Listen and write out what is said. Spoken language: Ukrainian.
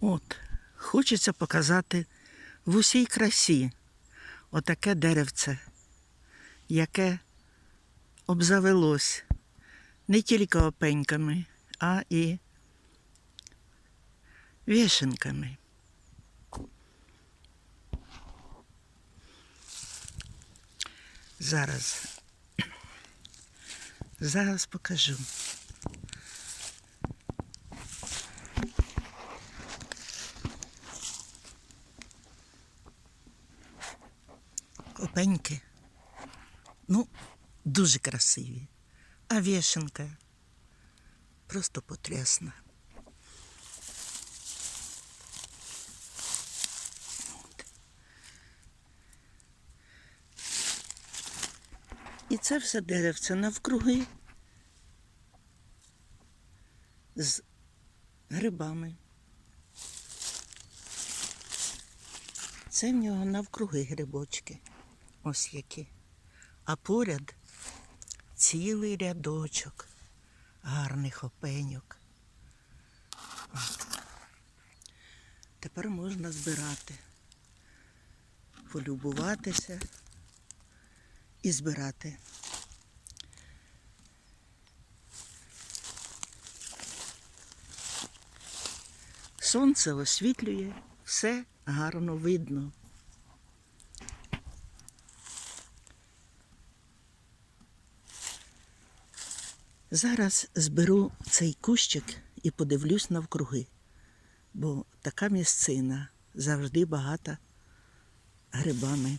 От, хочеться показати в усій красі отаке деревце, яке обзавелось не тільки опеньками, а і вішенками. Зараз. Зараз покажу. Опеньки. Ну, дуже красиві. А вішенка просто потрясна. І це все деревце навкруги з грибами. Це в нього навкруги грибочки. Ось які. А поряд цілий рядочок гарних опеньок. Тепер можна збирати, полюбуватися і збирати. Сонце освітлює, все гарно видно. Зараз зберу цей кущик і подивлюсь навкруги, бо така місцина завжди багата грибами.